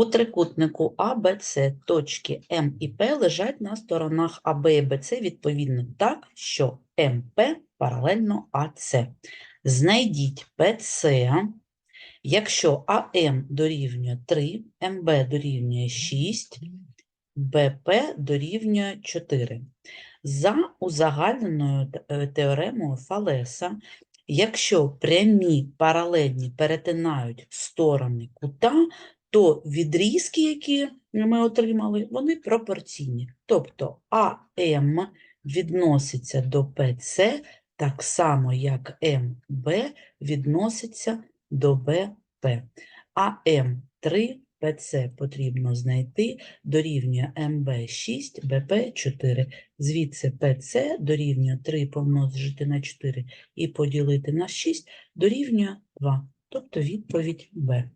У трикутнику АБЦ точки М і П лежать на сторонах АБ і БЦ відповідно так, що МП паралельно АЦ. Знайдіть ПЦ, якщо АМ дорівнює 3, МБ дорівнює 6, БП дорівнює 4. За узагальненою е, теоремою Фалеса, якщо прямі паралельні перетинають сторони кута, то відрізки, які ми отримали, вони пропорційні. Тобто АМ відноситься до ПЦ так само, як МБ відноситься до БП. АМ 3, ПЦ потрібно знайти, дорівнює МБ 6, БП 4. Звідси ПЦ дорівнює 3 помножити на 4 і поділити на 6 дорівнює 2. Тобто відповідь Б.